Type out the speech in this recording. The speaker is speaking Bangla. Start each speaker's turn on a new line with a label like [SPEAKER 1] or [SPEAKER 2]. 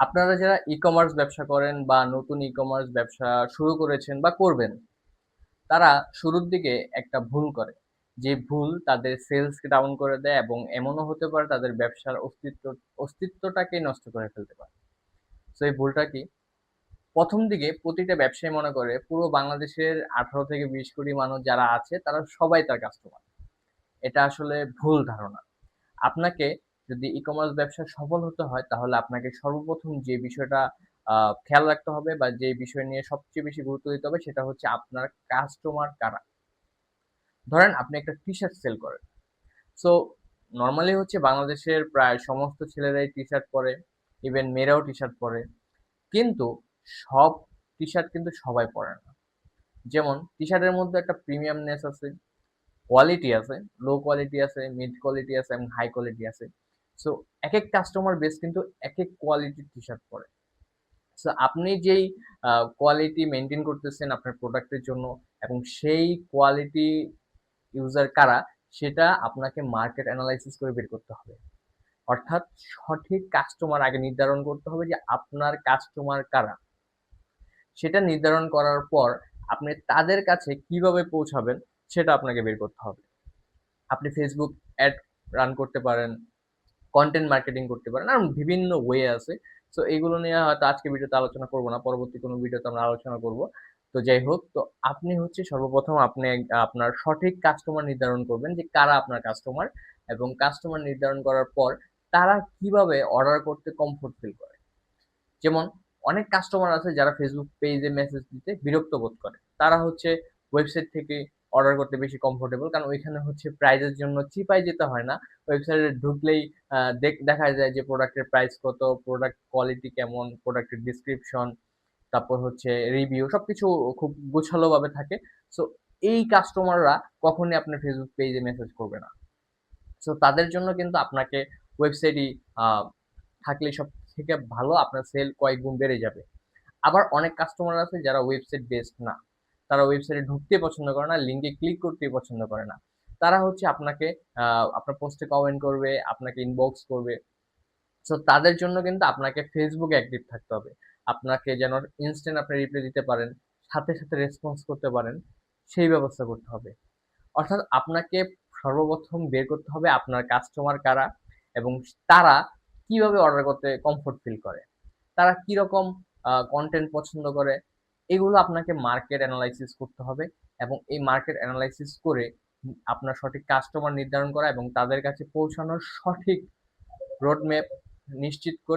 [SPEAKER 1] আপনারা যারা ই-কমার্স ব্যবসা করেন বা নতুন ই-কমার্স ব্যবসা শুরু করেছেন বা করবেন, তারা শুরুর দিকে একটা ভুল করে। যে ভুল তাদের সেলসকে ডাউন করে দেয় এবং এমনও হতে পারে তাদের ব্যবসার অস্তিত্ব অস্তিত্বটাকেই নষ্ট করে ফেলতে পারে। সো এই ভুলটা কি? প্রথম দিকে প্রতিটা ব্যবসায়ী মনে করে পুরো বাংলাদেশের ১৮ থেকে ২০ কোটি মানুষ যারা আছে তারা সবাই তার কাস্টমার। এটা আসলে ভুল ধারণা। আপনাকে যদি ই-কমার্স ব্যবসায় সফল হতে হয় তাহলে আপনাকে সর্বপ্রথম যে বিষয়টা খেয়াল রাখতে হবে বা যে বিষয় নিয়ে সবচেয়ে বেশি গুরুত্ব দিতে হবে সেটা হচ্ছে আপনার কাস্টমার কারা? ধরেন আপনি একটা টি-শার্ট সেল করেন। সো নর্মালি হচ্ছে বাংলাদেশের প্রায় সমস্ত ছেলেরাই টি-শার্ট পরে, ইভেন মেয়েরাও টি-শার্ট পরে। কিন্তু সব টি-শার্ট কিন্তু সবাই পরে না। যেমন টি-শার্টের মধ্যে একটা প্রিমিয়ামনেস আছে, কোয়ালিটি আছে, লো কোয়ালিটি আছে, মিড কোয়ালিটি আছে এবং হাই কোয়ালিটি আছে। সো এক এক কাস্টমার বেস কিন্তু এক এক কোয়ালিটির টি-শার্ট পরে। সো আপনি যেই কোয়ালিটি মেইনটেইন করতেছেন আপনার প্রোডাক্টের জন্য এবং সেই কোয়ালিটি ইউজার কারা সেটা আপনাকে মার্কেট অ্যানালাইসিস করে বের করতে হবে। অর্থাৎ সঠিক কাস্টমার আগে নির্ধারণ করতে হবে যে আপনার কাস্টমার কারা? সেটা নির্ধারণ করার পর আপনি তাদের কাছে কীভাবে পৌঁছাবেন সেটা আপনাকে বের করতে হবে। আপনি ফেসবুক অ্যাড রান করতে পারেন, কনটেন্ট মার্কেটিং করতে পারেন। আর বিভিন্ন ওয়ে আছে। সো এগুলো নিয়ে হয়তো আজকে ভিডিওতে আলোচনা করব না। পরবর্তী কোনো ভিডিওতে আমরা আলোচনা করব। তো যাই হোক, তো আপনি হচ্ছে সর্বপ্রথম আপনি আপনার সঠিক কাস্টমার নির্ধারণ করবেন যে কারা আপনার কাস্টমার এবং কাস্টমার নির্ধারণ করার পর তারা কীভাবে অর্ডার করতে কমফোর্ট ফিল করে। যেমন অনেক কাস্টমার আছে যারা ফেসবুক পেজে মেসেজ দিতে বিরক্ত বোধ করে। তারা হচ্ছে ওয়েবসাইট থেকে অর্ডার করতে বেশি কমফোর্টেবল। কারণ ওইখানে হচ্ছে প্রাইজের জন্য চিপায় যেতে হয় না। ওয়েবসাইটে ঢুকলেই দেখ যায় যে প্রোডাক্টের প্রাইস কত, প্রোডাক্ট কোয়ালিটি কেমন, প্রোডাক্টের ডিসক্রিপশন তারপর হচ্ছে রিভিউ সব কিছু খুব গোছালোভাবে থাকে। সো এই কাস্টমাররা কখনই আপনার ফেসবুক পেজে মেসেজ করবে না। সো তাদের জন্য কিন্তু আপনাকে ওয়েবসাইটই আ সব থেকে ভালো আপনার সেল কয়েক গুণ বেড়ে যাবে। আবার অনেক কাস্টমার আছে যারা ওয়েবসাইট বেসড না। তারা ওয়েবসাইটে ঢুকতে পছন্দ করে না, লিঙ্কে ক্লিক করতে পছন্দ করে না। তারা হচ্ছে আপনাকে আপনার পোস্টে কমেন্ট করবে, আপনাকে ইনবক্স করবে। সো তাদের জন্য কিন্তু আপনাকে এ অ্যাক্টিভ থাকতে হবে। আপনাকে যেন ইনস্ট্যান্ট আপনি রিপ্লাই দিতে পারেন, সাথে, সাথে রেসপন্স করতে পারেন, সেই ব্যবস্থা করতে হবে। অর্থাৎ আপনাকে সর্বপ্রথম বের করতে হবে আপনার কাস্টমার কারা এবং তারা কীভাবে অর্ডার করতে কমফোর্ট ফিল করে। তারা কীরকম কন্টেন্ট পছন্দ করে এগুলো আপনাকে মার্কেট অ্যানালাইসিস করতে হবে এবং এই মার্কেট অ্যানালাইসিস করে আপনার সঠিক কাস্টমার নির্ধারণ করা এবং তাদের কাছে পৌঁছানোর সঠিক রোডম্যাপ নিশ্চিত করে